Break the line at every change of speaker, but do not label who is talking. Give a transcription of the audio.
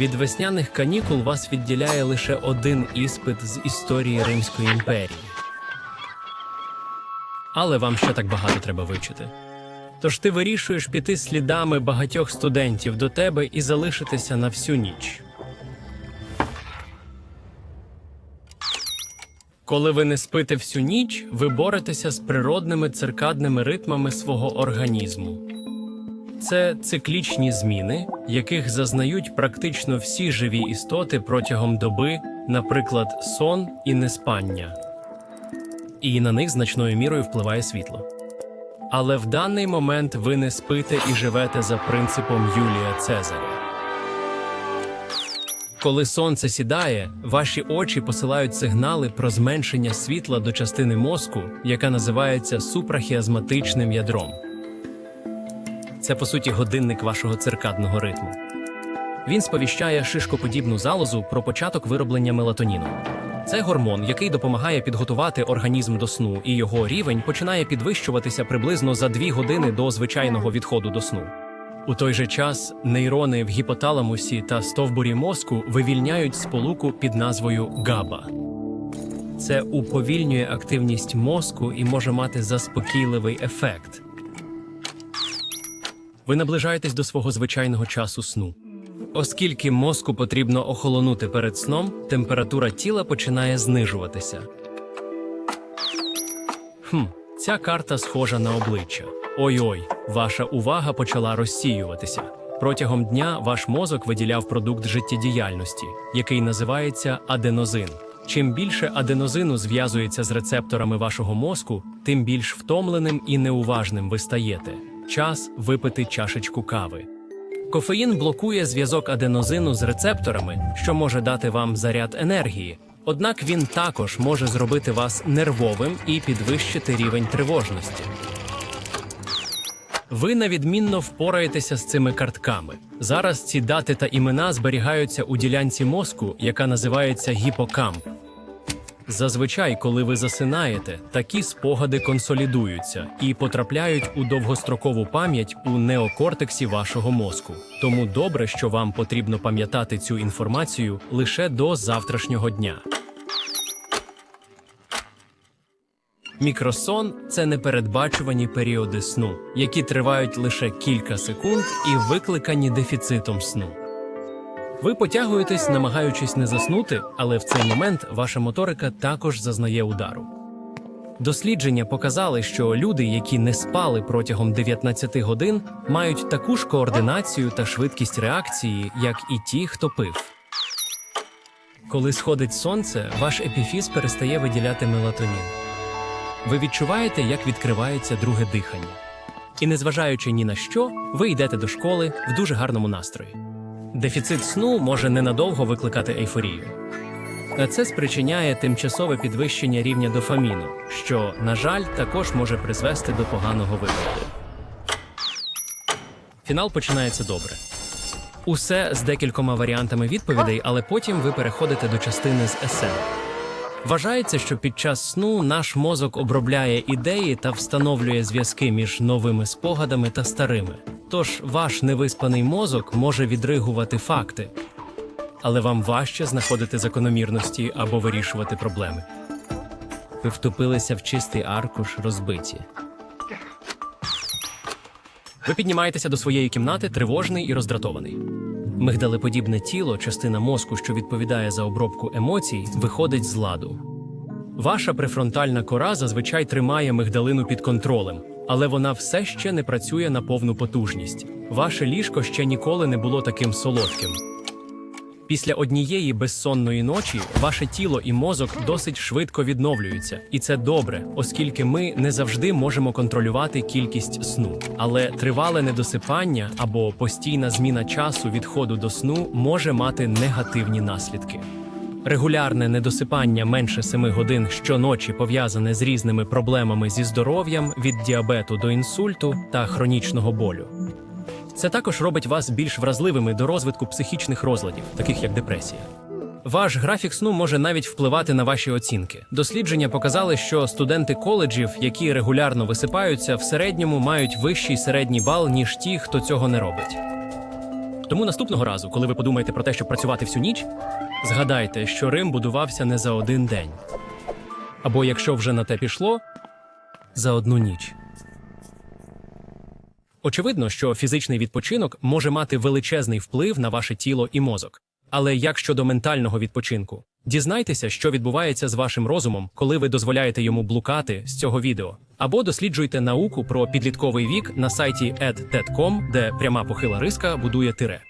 Від весняних канікул вас відділяє лише один іспит з історії Римської імперії. Але вам ще так багато треба вивчити. Тож ти вирішуєш піти слідами багатьох студентів до тебе і залишитися на всю ніч. Коли ви не спите всю ніч, ви боретеся з природними циркадними ритмами свого організму. Це циклічні зміни, яких зазнають практично всі живі істоти протягом доби, наприклад, сон і неспання. І на них значною мірою впливає світло. Але в даний момент ви не спите і живете за принципом Юлія Цезаря. Коли сонце сідає, ваші очі посилають сигнали про зменшення світла до частини мозку, яка називається супрахіазматичним ядром. Це по суті годинник вашого циркадного ритму. Він сповіщає шишкоподібну залозу про початок вироблення мелатоніну. Це гормон, який допомагає підготувати організм до сну, і його рівень починає підвищуватися приблизно за 2 години до звичайного відходу до сну. У той же час нейрони в гіпоталамусі та стовбурі мозку вивільняють сполуку під назвою ГАБА. Це уповільнює активність мозку і може мати заспокійливий ефект. Ви наближаєтесь до свого звичайного часу сну. Оскільки мозку потрібно охолонути перед сном, температура тіла починає знижуватися. Хм, ця карта схожа на обличчя. Ой-ой, ваша увага почала розсіюватися. Протягом дня ваш мозок виділяв продукт життєдіяльності, який називається аденозин. Чим більше аденозину зв'язується з рецепторами вашого мозку, тим більш втомленим і неуважним ви стаєте. Час випити чашечку кави. Кофеїн блокує зв'язок аденозину з рецепторами, що може дати вам заряд енергії. Однак він також може зробити вас нервовим і підвищити рівень тривожності. Ви навідмінно впораєтеся з цими картками. Зараз ці дати та імена зберігаються у ділянці мозку, яка називається гіпокамп. Зазвичай, коли ви засинаєте, такі спогади консолідуються і потрапляють у довгострокову пам'ять у неокортексі вашого мозку. Тому добре, що вам потрібно пам'ятати цю інформацію лише до завтрашнього дня. Мікросон це непередбачувані періоди сну, які тривають лише кілька секунд і викликані дефіцитом сну. Ви потягуєтесь, намагаючись не заснути, але в цей момент ваша моторика також зазнає удару. Дослідження показали, що люди, які не спали протягом 19 годин, мають таку ж координацію та швидкість реакції, як і ті, хто пив. Коли сходить сонце, ваш епіфіз перестає виділяти мелатонін. Ви відчуваєте, як відкривається друге дихання. І незважаючи ні на що, ви йдете до школи в дуже гарному настрої. Дефіцит сну може ненадовго викликати ейфорію. Це спричиняє тимчасове підвищення рівня дофаміну, що, на жаль, також може призвести до поганого вигляду. Фінал починається добре. Усе з декількома варіантами відповідей, але потім ви переходите до частини з есе. Вважається, що під час сну наш мозок обробляє ідеї та встановлює зв'язки між новими спогадами та старими. Тож ваш невиспаний мозок може відригувати факти, але вам важче знаходити закономірності або вирішувати проблеми. Ви втопилися в чистий аркуш розбиті. Ви піднімаєтеся до своєї кімнати тривожний і роздратований. Мигдалеподібне тіло, частина мозку, що відповідає за обробку емоцій, виходить з ладу. Ваша префронтальна кора зазвичай тримає мигдалину під контролем, але вона все ще не працює на повну потужність. Ваше ліжко ще ніколи не було таким солодким. Після однієї безсонної ночі ваше тіло і мозок досить швидко відновлюються, і це добре, оскільки ми не завжди можемо контролювати кількість сну. Але тривале недосипання або постійна зміна часу відходу до сну може мати негативні наслідки. Регулярне недосипання менше 7 годин щоночі пов'язане з різними проблемами зі здоров'ям від діабету до інсульту та хронічного болю. Це також робить вас більш вразливими до розвитку психічних розладів, таких як депресія. Ваш графік сну може навіть впливати на ваші оцінки. Дослідження показали, що студенти коледжів, які регулярно висипаються, в середньому мають вищий середній бал, ніж ті, хто цього не робить. Тому наступного разу, коли ви подумаєте про те, щоб працювати всю ніч, згадайте, що Рим будувався не за один день. Або якщо вже на те пішло, за одну ніч. Очевидно, що фізичний відпочинок може мати величезний вплив на ваше тіло і мозок. Але як щодо ментального відпочинку, дізнайтеся, що відбувається з вашим розумом, коли ви дозволяєте йому блукати з цього відео, або досліджуйте науку про підлітковий вік на сайті ed.ted.com, де пряма похила риска будує тире.